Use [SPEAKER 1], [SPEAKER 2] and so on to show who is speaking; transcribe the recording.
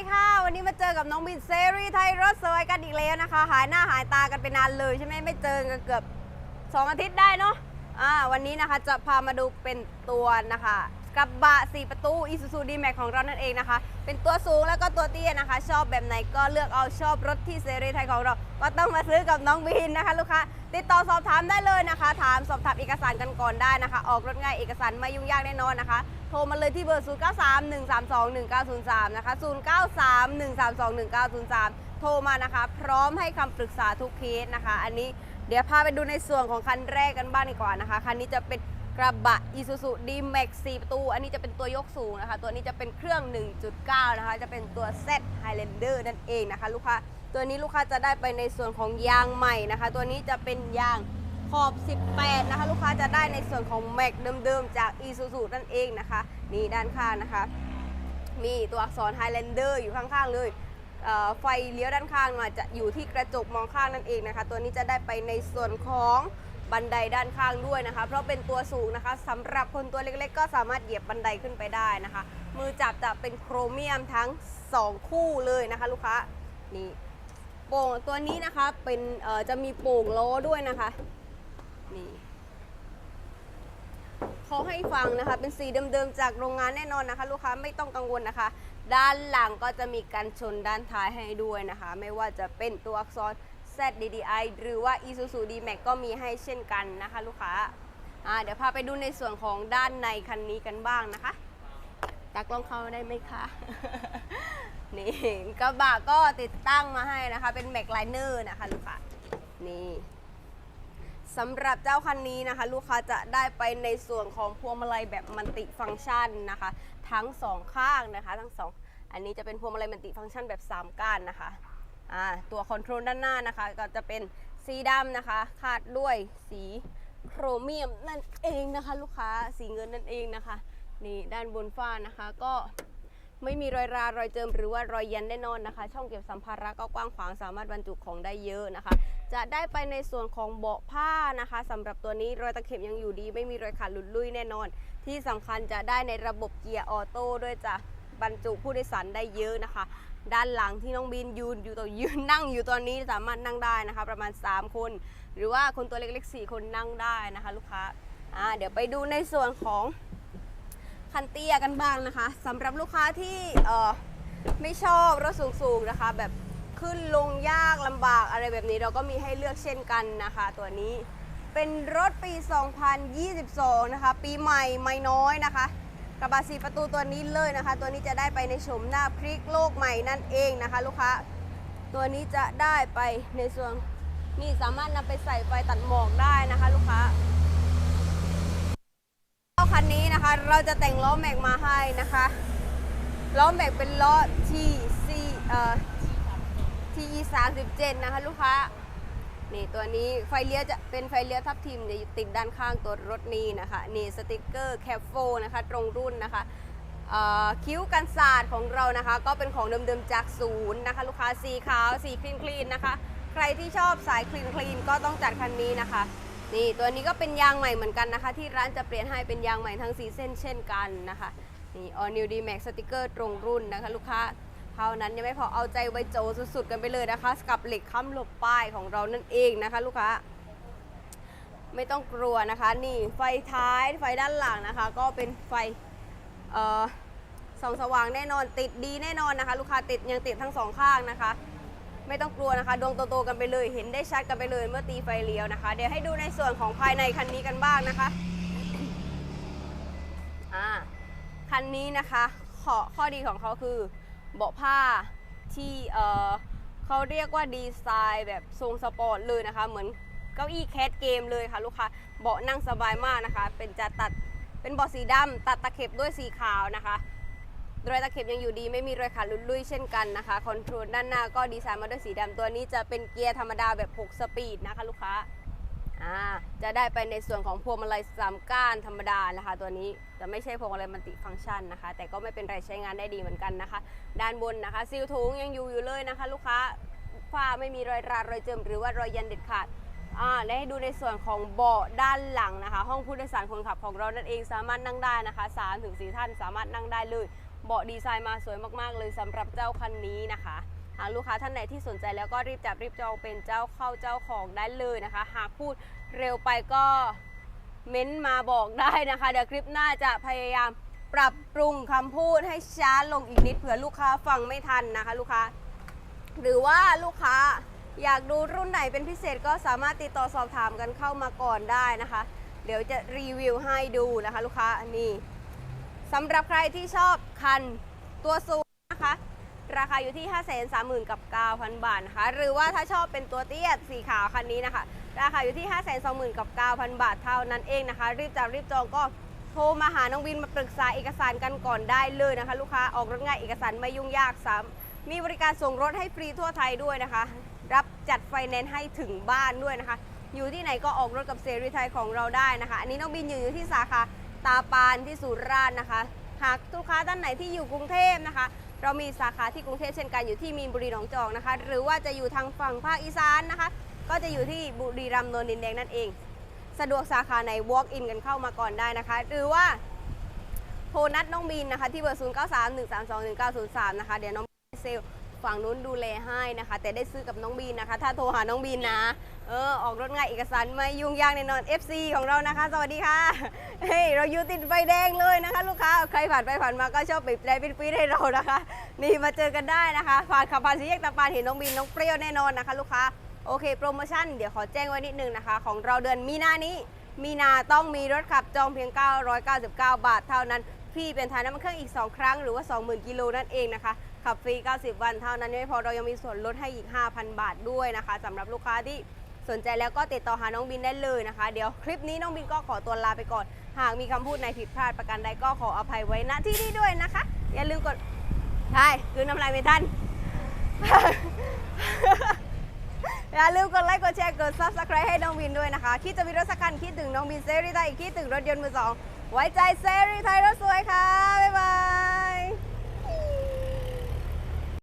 [SPEAKER 1] ดีค่ะ วันนี้มาเจอกับน้องบินเซรีไทยรถสวยกันอีกแล้วนะคะ หายหน้าหายตากันไปนานเลยใช่ไหมไม่เจอกันเกือบ 2 อาทิตย์ได้เนาะอ่าวันนี้นะคะจะพามาดูเป็นตัวนะคะ กระบะ 4 ประตู Isuzu D-Max ของเรานั่นเองนะคะ เป็นตัวสูงแล้วก็ตัวเตี้ยนะคะ ชอบแบบไหนก็เลือกเอาชอบรถที่เซรีไทยของเรา ก็ต้องมาซื้อกับน้องบินนะคะ ลูกค้า ติดต่อสอบถามได้เลยนะคะ ถามสอบถามเอกสารกันก่อนได้นะคะ ออกรถง่ายเอกสารไม่ยุ่งยากแน่นอนนะคะ โทรมาเลยที่เบอร์ 0 9 3 1 3 2 1 9 0 3 นะคะ 0 9 3 1 3 2 1 9 0 3 โทรมานะคะ พร้อมให้คำปรึกษาทุกเคสนะคะ อันนี้เดี๋ยวพาไปดูในส่วนของคันแรกกันบ้างดีกว่านะคะ คันนี้จะเป็น กระบะ Isuzu D-Max 4 ประตู อันนี้จะเป็นตัวยกสูงนะคะ ตัวนี้จะเป็นเครื่อง 1.9 นะคะ จะเป็นตัว Z Highlander นั่นเองนะคะ ลูกค้า ตัวนี้ลูกค้าจะได้ไปในส่วนของยางใหม่นะคะ ตัวนี้จะเป็นยางขอบ 18 นะคะ ลูกค้าจะได้ในส่วนของแม็กเดิมๆ จาก Isuzu นั่นเองนะคะ นี่ด้านข้างนะคะ มีตัวอักษร Highlander อยู่ข้างๆ เลยเไฟเลี้ยวด้านข้างมาจะอยู่ที่กระจกมองข้างนั่นเองนะคะ ตัวนี้จะได้ไปในส่วนของ บันไดด้านข้างด้วยนะคะ เพราะเป็นตัวสูงนะคะสำหรับคนตัวเล็กๆ ก็สามารถเหยียบบันไดขึ้นไปได้นะคะ มือจับจะเป็นโครเมียมทั้ง 2 คู่เลยนะคะ ลูกค้านี่โป่งตัวนี้นะคะเป็นเอ่อจะมีโป่งล้อด้วยนะคะนี่เขาให้ฟังนะคะ เป็นสีเดิมๆจากโรงงานแน่นอนนะคะ ลูกค้าไม่ต้องกังวลนะคะ ด้านหลังก็จะมีการชนด้านท้ายให้ด้วยนะคะ ไม่ว่าจะเป็นตัวอักษร ZDDI หรือว่า Isuzu D-Max ก็มีให้เช่นกันนะคะลูกค้าเดี๋ยวพาไปดูในส่วนของด้านในคันนี้กันบ้างนะคะตากล้องเข้าได้ไหมคะ นี่กระบะก็ติดตั้งมาให้นะคะ เป็นแม็กไลเนอร์นะคะลูกค้านี่สำหรับเจ้าคันนี้นะคะ ลูกค้าจะได้ไปในส่วนของพวงมาลัยแบบมัลติฟังก์ชันนะคะ ทั้งสองข้างนะคะ ทั้งสองอันนี้จะเป็นพวงมาลัยมัลติฟังก์ชันแบบ 3ก้านนะคะ ตัวคอนโทรลด้านหน้านะคะ ก็จะเป็นสีดำนะคะ คาดด้วยสีโครเมียมนั่นเองนะคะ ลูกค้าสีเงินนั่นเองนะคะ นี่ด้านบนฝ้านะคะก็ไม่มีรอยรารอยเจิมหรือว่ารอยยันแน่นอนนะคะ ช่องเก็บสัมภาระก็กว้างขวางสามารถบรรจุของได้เยอะนะคะ จะได้ไปในส่วนของเบาะผ้านะคะสำหรับตัวนี้รอยตะเข็บยังอยู่ดี ไม่มีรอยขาดหลุดลุ่ยแน่นอน ที่สำคัญจะได้ในระบบเกียร์ออโต้ด้วยจ้ะ บรรจุผู้โดยสารได้เยอะนะคะ ด้านหลังที่น้องบินยืนอยู่ตัวยืนนั่งอยู่ตอนนี้สามารถนั่งได้นะคะ ประมาณ 3 คน หรือว่าคนตัวเล็กๆ4คนนั่งได้นะคะ ลูกค้าอ่าเดี๋ยวไปดูในส่วนของคันเตี้ยกันบ้างนะคะสำหรับลูกค้าที่เอ่อไม่ชอบรถสูงๆนะคะ แบบขึ้นลงยากลำบากอะไรแบบนี้เราก็มีให้เลือกเช่นกันนะคะ ตัวนี้เป็นรถปี 2022 นะคะ ปีใหม่ไม่น้อยนะคะ กระบะสีประตูตัวนี้เลยนะคะ ตัวนี้จะได้ไปในโฉมหน้าพริกโลกใหม่นั่นเองนะคะ ลูกค้า ตัวนี้จะได้ไปในส่วนนี่สามารถนำไปใส่ไฟตัดหมอกได้นะคะ ลูกค้าคันนี้นะคะ เราจะแต่งล้อแม็กมาให้นะคะล้อแม็กเป็นล้อ TC เอ่อ TE 37นะคะ ลูกค้า นี่ตัวนี้ไฟเลี้ยวจะเป็นไฟเลี้ยวทับทิมจะติดด้านข้างตัวรถนี้นะคะนี่สติกเกอร์แคปโฟนะคะตรงรุ่นนะคะคิ้วกันศาสตร์ของเรานะคะ ก็เป็นของเดิมๆจากศูนย์นะคะลูกค้าสีขาวสีคลีนคลีนนะคะ ใครที่ชอบสายคลีนคลีนก็ต้องจัดคันนี้นะคะนี่ตัวนี้ก็เป็นยางใหม่เหมือนกันนะคะ ที่ร้านจะเปลี่ยนให้เป็นยางใหม่ทั้งสีเส้นเช่นกันนะคะนี่ All New D Max สติกเกอร์ตรงรุ่นนะคะลูกค้า ท่านั้นยังไม่พอเอาใจไวโจสุดๆกันไปเลยนะคะ กับเหล็กค้ำหลบป้ายของเรานั่นเองนะคะ ลูกค้าไม่ต้องกลัวนะคะ นี่ไฟท้ายไฟด้านหลังนะคะ ก็เป็นไฟเอ่อส่องสว่างแน่นอนติดดีแน่นอนนะคะ ลูกค้าติดยังติดทั้งสองข้างนะคะ ไม่ต้องกลัวนะคะ ดวงโตๆกันไปเลย เห็นได้ชัดกันไปเลยเมื่อตีไฟเลี้ยวนะคะ เดี๋ยวให้ดูในส่วนของภายในคันนี้กันบ้างนะคะอ่าคันนี้นะคะข้อข้อดีของเขาคือ เบาะผ้าที่เอ่อเขาเรียกว่าดีไซน์แบบทรงสปอร์ตเลยนะคะ เหมือนเก้าอี้แคสเกมเลยค่ะลูกค้าเบาะนั่งสบายมากนะคะ เป็นจะตัดเป็นเบาะสีดำตัดตะเข็บด้วยสีขาวนะคะรอยตะเข็บยังอยู่ดีไม่มีรอยขาดลุดลุ่ยเช่นกันนะคะคอนโทรลด้านหน้าก็ดีไซน์มาด้วยสีดำตัวนี้จะเป็นเกียร์ธรรมดาแบบ 6 สปีดนะคะลูกค้า จะได้ไปในส่วนของพวงมาลัยสามก้านธรรมดานะคะ ตัวนี้จะไม่ใช่พวงมาลัยมัลติฟังก์ชันนะคะ แต่ก็ไม่เป็นไรใช้งานได้ดีเหมือนกันนะคะ ด้านบนนะคะซีลถุงยังอยู่อยู่เลยนะคะ ลูกค้าฝ้าไม่มีรอยรารอยเจิมหรือว่ารอยยันเด็ดขาดอ่าและให้ดูในส่วนของเบาะด้านหลังนะคะ ห้องผู้โดยสารคนขับของเรานั่นเองสามารถนั่งได้นะคะ3ถึง4ท่านสามารถนั่งได้เลย เบาะดีไซน์มาสวยมากๆ เลยสำหรับเจ้าคันนี้นะคะ หากลูกค้าท่านไหนที่สนใจแล้วก็รีบจับรีบจองเป็นเจ้าเข้าเจ้าของได้เลยนะคะ หากพูดเร็วไปก็เม้นต์มาบอกได้นะคะ เดี๋ยวคลิปหน้าจะพยายามปรับปรุงคำพูดให้ช้าลงอีกนิดเผื่อลูกค้าฟังไม่ทันนะคะ ลูกค้า หรือว่าลูกค้าอยากดูรุ่นไหนเป็นพิเศษก็สามารถติดต่อสอบถามกันเข้ามาก่อนได้นะคะ เดี๋ยวจะรีวิวให้ดูนะคะ ลูกค้านี่สำหรับใครที่ชอบคันตัวสูงนะคะ ราคาอยู่ที่ 5 3 0 0 0 0 กับ9,000 บาทนะคะ หรือว่าถ้าชอบเป็นตัวเตี้ยสีขาวคันนี้นะคะ ราคาอยู่ที่ 5 2 0 0 0 0 กับ 9,000 บาทเท่านั้นเองนะคะ รีบจับรีบจองก็โทรมาหาน้องวินมาปรึกษาเอกสารกันก่อนได้เลยนะคะ ลูกค้าออกรถง่ายเอกสารไม่ยุ่งยากซ้ำมีบริการส่งรถให้ฟรีทั่วไทยด้วยนะคะ รับจัดไฟแนนซ์ให้ถึงบ้านด้วยนะคะ อยู่ที่ไหนก็ออกรถกับเซรีไทยของเราได้นะคะ อันนี้น้องบินอยู่อยู่ที่สาขาตาปานที่สุราษฎร์นะคะ หากลูกค้าท่านไหนที่อยู่กรุงเทพนะคะ เรามีสาขาที่กรุงเทพเช่นกันอยู่ที่มีนบุรีหนองจอกนะคะ หรือว่าจะอยู่ทางฝั่งภาคอีสานนะคะ ก็จะอยู่ที่บุรีรัมย์โนนดินแดงนั่นเอง สะดวกสาขาไหน walk in กันเข้ามาก่อนได้นะคะ หรือว่าโทรนัดน้องบินนะคะที่เบอร์ 0 9 3 1 3 2 1 9 0 3 นะคะ เดี๋ยวน้องเซลฝั่งนู้นดูแลให้นะคะ แต่ได้ซื้อกับน้องบินนะคะ ถ้าโทรหาน้องบินนะ เออออกรถง่ายเอกสารไม่ยุ่งยากแน่นอน FC ของเรานะคะ สวัสดีค่ะเฮ้ยเราอยู่ติดไฟแดงเลยนะคะ ลูกค้าใครผ่านไปผ่านมาก็ชอบปิดแตรปิดปีให้เรานะคะ นี่มาเจอกันได้นะคะ ผ่านขับผ่านสี่แยกตาปานเห็นน้องบินน้องเปรี้ยวแน่นอนนะคะ ลูกค้าโอเคโปรโมชั่นเดี๋ยวขอแจ้งไว้นิดนึงนะคะ ของเราเดือนมีนานี้ มีนาต้องมีรถขับจองเพียง 999 บาทเท่านั้นพี่เป็นทายน้ำมันเครื่องอีก 2 ครั้งหรือว่า 20,000 กิโลนั่นเองนะคะ ขับฟรี 90 วันเท่านั้นไม่พอเรายังมีส่วนลดให้อีก 5,000 บาทด้วยนะคะสำหรับลูกค้าที่ สนใจแล้วก็ติดต่อหาน้องบินได้เลยนะคะ เดี๋ยวคลิปนี้น้องบินก็ขอตัวลาไปก่อน หากมีคำพูดในผิดพลาดประการใดก็ขออภัยไว้ณที่นี้ด้วยนะคะ อย่าลืมกดใช่คือน้ำลายไม่ทันอย่าลืมกดไลค์กดแชร์กด subscribe ให้น้องบินด้วยนะคะ คิดจะมีรถสักคันคิดถึงน้องบินเซรีไทยคิดถึงรถยนต์มือสองไว้ใจเซรีไทยรถสวยค่ะ บ๊ายบาย